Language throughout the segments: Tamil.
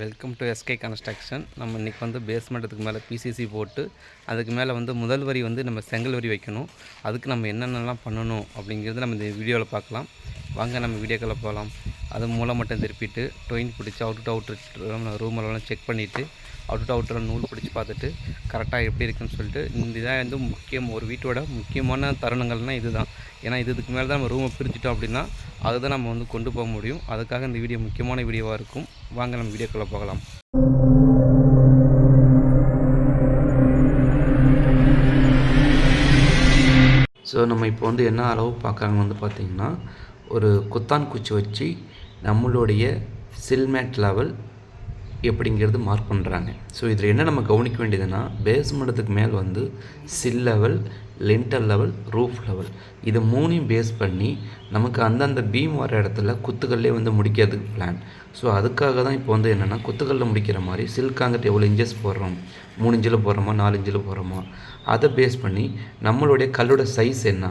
வெல்கம் டு எஸ்கே கன்ஸ்ட்ரக்ஷன் நம்ம இன்றைக்கி வந்து பேஸ்மெண்ட்டுக்கு மேலே பிசிசி போட்டு அதுக்கு மேலே வந்து முதல் வரி வந்து நம்ம செங்கல் வரி வைக்கணும். அதுக்கு நம்ம என்னென்னலாம் பண்ணணும் அப்படிங்கிறது நம்ம இந்த வீடியோவில் பார்க்கலாம். வாங்க நம்ம வீடியோக்களை போகலாம் அது மூலம் மட்டும் திருப்பிட்டு டொயின் பிடிச்சி அவுட் டு அவுட்ரு ரூம் எல்லாம் செக் பண்ணிவிட்டு அவுட் டு அவுட்டர் நூல் பிடிச்சி பார்த்துட்டு கரெக்டாக எப்படி இருக்குன்னு சொல்லிட்டு இந்த இதான் வந்து முக்கியம் ஒரு வீட்டோட முக்கியமான தருணங்கள்னால் இதுதான். ஏன்னா இது இதுக்கு மேலே தான் நம்ம ரூமை பிரிச்சிட்டோம் அப்படின்னா அதுதான் நம்ம வந்து கொண்டு போக முடியும். அதுக்காக இந்த வீடியோ முக்கியமான வீடியோவாக இருக்கும். வாங்க நம்ம வீடியோக்குள்ளே போகலாம். ஸோ நம்ம இப்போ வந்து என்ன அளவு பார்க்குறாங்க வந்து பார்த்திங்கன்னா ஒரு குத்தான் குச்சி வச்சு நம்மளுடைய சில்மேட் லெவல் எப்படிங்கிறது மார்க் பண்ணுறாங்க ஸோ இதில் என்ன நம்ம கவனிக்க வேண்டியதுன்னா பேஸ் பேஸ்மெண்ட்டுக்கு மேல் வந்து sill level lintel level roof level இதை மூணையும் பேஸ் பண்ணி நமக்கு அந்தந்த பீம் வர இடத்துல குத்துக்கல்லே வந்து முடிக்கிறதுக்கு பிளான் ஸோ அதுக்காக தான் இப்போ வந்து என்னென்னா குத்துக்கல்ல முடிக்கிற மாதிரி சில்க் காங்கிரட் எவ்வளோ இன்ச்சஸ் போடுறோம்? மூணு இன்ச்சில் போடுறோமா? நாலு இன்ச்சில் போடுறோமா? அதை பேஸ் பண்ணி நம்மளுடைய கல்லோட சைஸ் என்ன?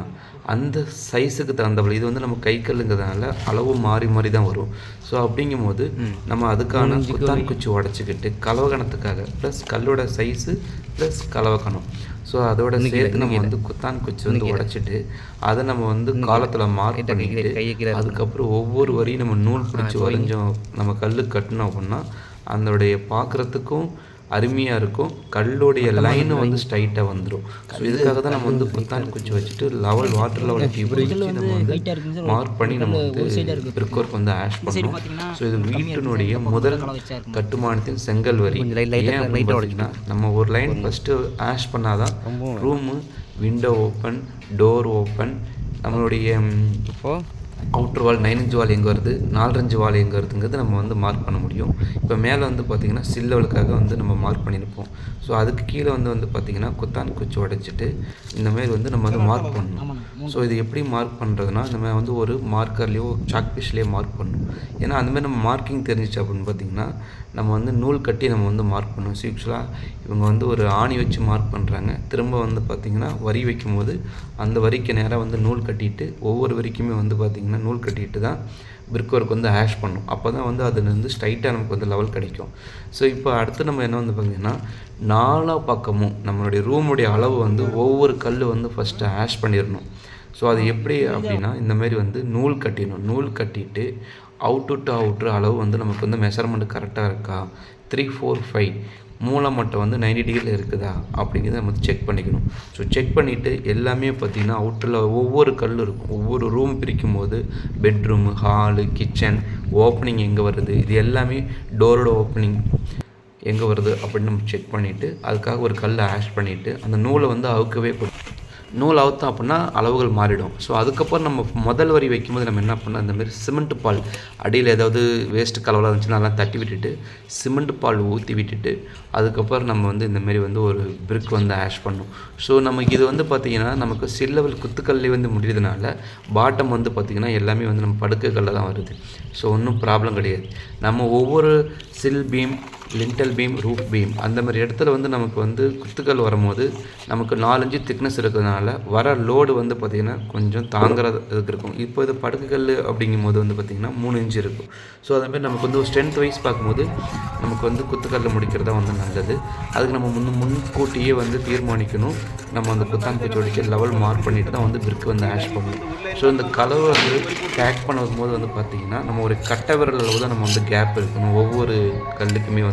அந்த சைஸுக்கு தகுந்தபடி இது வந்து நம்ம கை கல்லுங்கிறதுனால அளவு மாறி மாறி தான் வரும். ஸோ அப்படிங்கும்போது நம்ம அதுக்கான குத்தான் குச்சி உடச்சிக்கிட்டு கலவகணத்துக்காக ப்ளஸ் கல்லோட சைஸு ப்ளஸ் கலவகணம். ஸோ அதோட சேர்த்து நம்ம வந்து குத்தான் குச்சி வந்து உடைச்சிட்டு அதை நம்ம வந்து காலத்தில் மார்க் பண்ணிக்கிட்டு அதுக்கப்புறம் ஒவ்வொரு வரியும் நம்ம நூல் பிடிச்சி வரைஞ்சோம் நம்ம கல்லு கட்டினோம் அப்படின்னா அதனுடைய பார்க்குறதுக்கும் அருமையாக இருக்கும். கல்லுடைய லைனும் வந்து ஸ்ட்ரைட்டாக வந்துடும் ஸோ இதுக்காக தான் நம்ம வந்து குத்தான் குச்சி வச்சுட்டு லெவல் வாட்டர் லெவல் டியூப் வச்சு நம்ம வந்து மார்க் பண்ணி நம்ம வந்து பிற்கோர்க்கு வந்து ஆஷ் பண்ணோம் ஸோ இது வீட்டினுடைய முதல் கட்டுமானத்தின் செங்கல் வரி. ஏன் நம்ம ஒரு லைன் ஃபஸ்ட்டு ஆஷ் பண்ணாதான் room window open door open நம்மளுடைய outer wall nine inch wall எங்கே வருது? நாலஞ்சு வால் எங்கே வருதுங்கிறது நம்ம வந்து மார்க் பண்ண முடியும். இப்போ மேலே வந்து பார்த்திங்கன்னா சில்லவளுக்காக வந்து நம்ம மார்க் பண்ணியிருப்போம் ஸோ அதுக்கு கீழே வந்து வந்து பார்த்திங்கன்னா குத்தான் குச்சி உடைச்சிட்டு இந்தமாரி வந்து நம்ம வந்து மார்க் பண்ணணும். ஸோ இது எப்படி மார்க் பண்ணுறதுனா நம்ம வந்து ஒரு மார்க்கர்லேயோ சாக்பீஸ்லேயோ மார்க் பண்ணணும் ஏன்னா அந்தமாதிரி நம்ம மார்க்கிங் தெரிஞ்சிச்சு அப்படின்னு பார்த்திங்கன்னா நம்ம வந்து நூல் கட்டி நம்ம வந்து மார்க் பண்ணணும் ஸோ யூஸ்வலாக இவங்க வந்து ஒரு ஆணி வச்சு மார்க் பண்ணுறாங்க திரும்ப வந்து பார்த்திங்கன்னா வரி வைக்கும்போது அந்த வரிக்கு நேராக வந்து நூல் கட்டிட்டு ஒவ்வொரு வரிக்குமே வந்து பார்த்திங்கன்னா நூல் கட்டிட்டு தான் பிரிக் ஒர்க் வந்து ஹேஷ் பண்ணும். அப்போ தான் வந்து அதுலேருந்து வந்து ஸ்ட்ரைட்டாக நமக்கு வந்து லெவல் கிடைக்கும். ஸோ இப்போ அடுத்து நம்ம என்ன வந்து பார்த்திங்கன்னா நாலா பக்கமும் நம்மளுடைய ரூமுடைய அளவு வந்து ஒவ்வொரு கல் வந்து ஃபஸ்ட்டு ஆஷ் பண்ணிடணும். ஸோ அது எப்படி அப்படின்னா இந்த மாதிரி வந்து நூல் கட்டிடணும். நூல் கட்டிட்டு அவுட்டு டு அவுட்ரு அளவு வந்து நமக்கு வந்து மெஷர்மெண்ட் கரெக்டாக இருக்கா? த்ரீ ஃபோர் ஃபைவ் மூலம் மட்டும் வந்து 90 டிகிரியில் இருக்குதா? அப்படிங்கிறத நம்ம செக் பண்ணிக்கணும். ஸோ செக் பண்ணிவிட்டு எல்லாமே பார்த்திங்கன்னா அவுட்டரில் ஒவ்வொரு கல் இருக்கும். ஒவ்வொரு ரூம் பிரிக்கும் போது பெட்ரூமு ஹாலு கிச்சன் ஓப்பனிங் எங்கே வருது? இது எல்லாமே டோரோட ஓப்பனிங் எங்கே வருது அப்படின்னு நம்ம செக் பண்ணிவிட்டு அதுக்காக ஒரு கல்லை ஆஷ் பண்ணிவிட்டு அந்த நூலை வந்து அவுக்கவே நூல் அவுத்தோம் அப்படின்னா அளவுகள் மாறிடும். ஸோ அதுக்கப்புறம் நம்ம முதல் வரி வைக்கும்போது நம்ம என்ன பண்ணோம் இந்தமாரி சிமெண்ட் பால் அடியில் ஏதாவது வேஸ்ட் கலவலாக இருந்துச்சுன்னா அதெல்லாம் தட்டி விட்டுட்டு சிமெண்ட் பால் ஊற்றி விட்டுட்டு அதுக்கப்புறம் நம்ம வந்து இந்தமாரி வந்து ஒரு பிரிக் வந்து ஆஷ் பண்ணோம் ஸோ நமக்கு இது வந்து பார்த்திங்கன்னா நமக்கு சில் லெவல் குத்துக்கல்லே வந்து முடியறதுனால பாட்டம் வந்து பார்த்திங்கன்னா எல்லாமே வந்து நம்ம படுக்கைகளில் தான் வருது. ஸோ ஒன்றும் ப்ராப்ளம் கிடையாது. நம்ம ஒவ்வொரு sill beam lintel beam roof beam அந்த மாதிரி இடத்துல வந்து நமக்கு வந்து குத்துக்கள் வரும்போது நமக்கு நாலஞ்சு திக்னஸ் இருக்கிறதுனால வர லோடு வந்து பார்த்திங்கன்னா கொஞ்சம் தாங்குறதுக்கு இருக்கும். இப்போ இது படுக்கைக்கல் அப்படிங்கும்போது வந்து பார்த்திங்கன்னா மூணு இன்ச்சு இருக்கும். ஸோ அதேமாதிரி நமக்கு வந்து ஒரு ஸ்ட்ரென்த் வைஸ் பார்க்கும்போது நமக்கு வந்து குத்துக்கல்ல முடிக்கிறது தான் வந்து நல்லது. அதுக்கு நம்ம முன் முன்கூட்டியே வந்து தீர்மானிக்கணும். நம்ம அந்த குத்தாங்க பூச்சி லெவல் மார்க் பண்ணிட்டு தான் வந்து பிரிக்கு வந்து ஆஷ் பண்ணணும். ஸோ இந்த கலவை வந்து பேக் பண்ணும்போது வந்து பார்த்திங்கன்னா நம்ம ஒரு கட்டை விரல் அளவு தான் நம்ம வந்து கேப் இருக்கணும். ஒவ்வொரு கல்லுக்குமே வந்து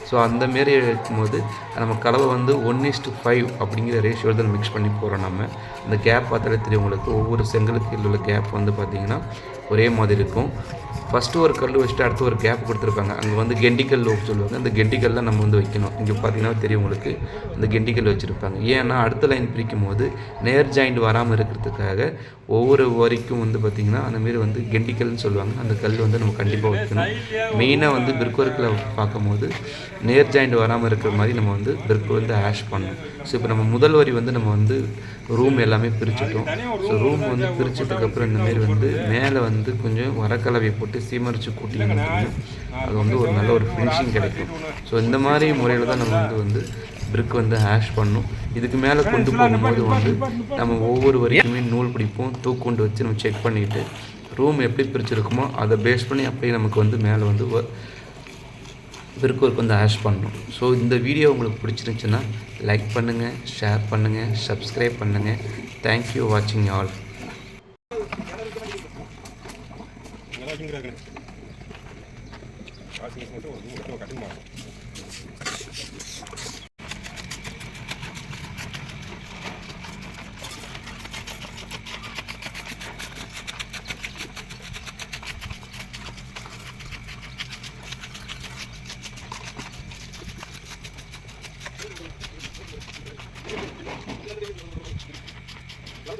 ஸோ அந்த மாரி இருக்கும்போது நம்ம கலவை வந்து ஒன் இஸ்ட்டு ஃபைவ் அப்படிங்கிற ரேஷியோவில் தான் மிக்ஸ் பண்ணி போகிறோம் நம்ம. அந்த கேப் பார்த்தாலே தெரியும் உங்களுக்கு. ஒவ்வொரு செங்கலுக்கு உள்ள கேப் வந்து பார்த்திங்கன்னா ஒரே மாதிரி இருக்கும். ஃபஸ்ட்டு ஒரு கல் வச்சுட்டு அடுத்து ஒரு கேப் கொடுத்துருப்பாங்க. அங்கே வந்து கெண்டிக்கல் சொல்லுவாங்க. அந்த கெண்டிக்கல்லாம் நம்ம வந்து வைக்கணும். இங்கே பார்த்தீங்கன்னா தெரியும் உங்களுக்கு. அந்த கெண்டிக்கல் வச்சுருப்பாங்க. ஏன்னா அடுத்த லைன் பிரிக்கும் போது நேர் ஜாயிண்ட் வராமல் இருக்கிறதுக்காக ஒவ்வொரு வரிக்கும் வந்து பார்த்திங்கன்னா அந்த மாரி வந்து கெண்டிக்கல்னு சொல்லுவாங்க. அந்த கல் வந்து நம்ம கண்டிப்பாக வைக்கணும். மெயினாக வந்து பிற்கொருக்கில் பார்க்கும்போது நேர் ஜாயிண்ட் வராமல் இருக்கிற மாதிரி நம்ம வந்து பிற்கு வந்து ஆஷ் பண்ணணும். ஸோ இப்போ நம்ம முதல் வரி வந்து நம்ம வந்து ரூம் எல்லாமே பிரிச்சுட்டோம். ஸோ ரூம் வந்து பிரிச்சதுக்கப்புறம் இந்தமாரி வந்து மேலே வந்து கொஞ்சம் வரக்கலவையை போட்டு சீமரித்து கூட்டிங்கன்னா அது வந்து ஒரு நல்ல ஒரு ஃபினிஷிங் கிடைக்கும். ஸோ இந்த மாதிரி முறையில் தான் நம்ம வந்து வந்து பிரிக் வந்து ஹேஷ் பண்ணும் இதுக்கு மேலே கொண்டு போகும்போது வந்து நம்ம ஒவ்வொரு வரைக்குமே நூல் பிடிப்போம் தூக்கொண்டு வச்சு நம்ம செக் பண்ணிவிட்டு ரூம் எப்படி பிரிச்சிருக்குமோ அதை பேஸ் பண்ணி அப்படியே நமக்கு வந்து மேலே வந்து பிறகு வந்து ஆஷ் பண்ணணும். ஸோ இந்த வீடியோ உங்களுக்கு பிடிச்சிருந்துச்சுன்னா லைக் பண்ணுங்கள் ஷேர் பண்ணுங்கள் சப்ஸ்கிரைப் பண்ணுங்கள் தேங்க்யூ வாட்சிங் ஆல் வாஷிங் மட்டும்